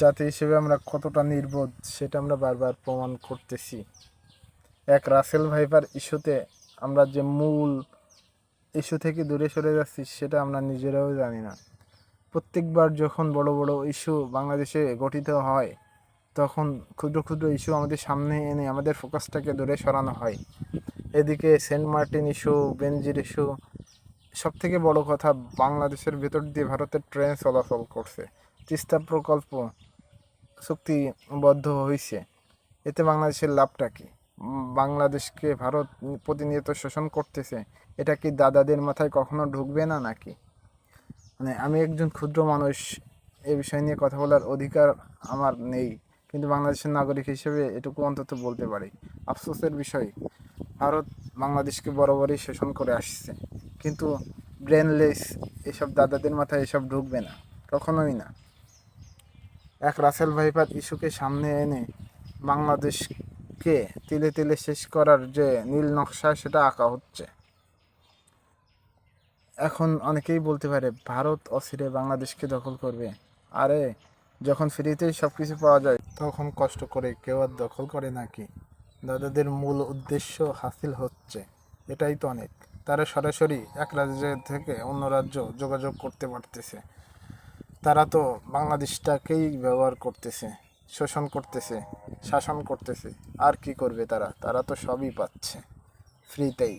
জাতি হিসেবে আমরা কতটা নির্বোধ সেটা আমরা বারবার প্রমাণ করতেছি। এক রাসেল ভাইপার ইস্যুতে আমরা যে মূল ইস্যু থেকে দূরে সরে যাচ্ছি সেটা আমরা নিজেরাও জানি না। প্রত্যেকবার যখন বড় বড় ইস্যু বাংলাদেশে গঠিত হয়, তখন ক্ষুদ্র ক্ষুদ্র ইস্যু আমাদের সামনে এনে আমাদের ফোকাসটাকে দূরে সরানো হয়। এদিকে Saint Martin issue, Benazir issue সব থেকে বড় কথা বাংলাদেশের ভেতর দিয়ে ভারতের ট্রেন চলাচল করছে। তিস্তা প্রকল্প চুক্তিবদ্ধ হয়েছে এতে বাংলাদেশের লাভটা কি? বাংলাদেশকে ভারত প্রতিনিয়ত শোষণ করতেছে, এটা কি দাদাদের মাথায় কখনো ঢুকবে না নাকি? মানে আমি একজন ক্ষুদ্র মানুষ, এ বিষয় নিয়ে কথা বলার অধিকার আমার নেই, কিন্তু বাংলাদেশের নাগরিক হিসেবে এটুকু অন্তত বলতে পারি। আফসোসের বিষয়, ভারত বাংলাদেশকে বরাবরই শোষণ করে আসছে, কিন্তু ব্রেনলেস এসব দাদাদের মাথায় এসব ঢুকবে না, কখনোই না। এক রাসেল ভাইপার ইস্যুকে সামনে এনে বাংলাদেশকে তিলে তিলে শেষ করার যে নীল নকশা, সেটা আঁকা হচ্ছে। এখন অনেকেই বলতে পারে, ভারত অচিরে বাংলাদেশকে দখল করবে। আরে, যখন ফ্রিতেই সব কিছু পাওয়া যায়, তখন কষ্ট করে কেউ আর দখল করে নাকি দাদাদের মূল উদ্দেশ্য হাসিল হচ্ছে। এটাই তো অনেক। তারা সরাসরি এক রাজ্য থেকে অন্য রাজ্য যোগাযোগ করতে পারতেছে। তারা তো বাংলাদেশটাকেই ব্যবহার করতেছে, শোষণ করতেছে, শাসন করতেছে। আর কি করবে তারা? তারা তো সবই পাচ্ছে ফ্রিতেই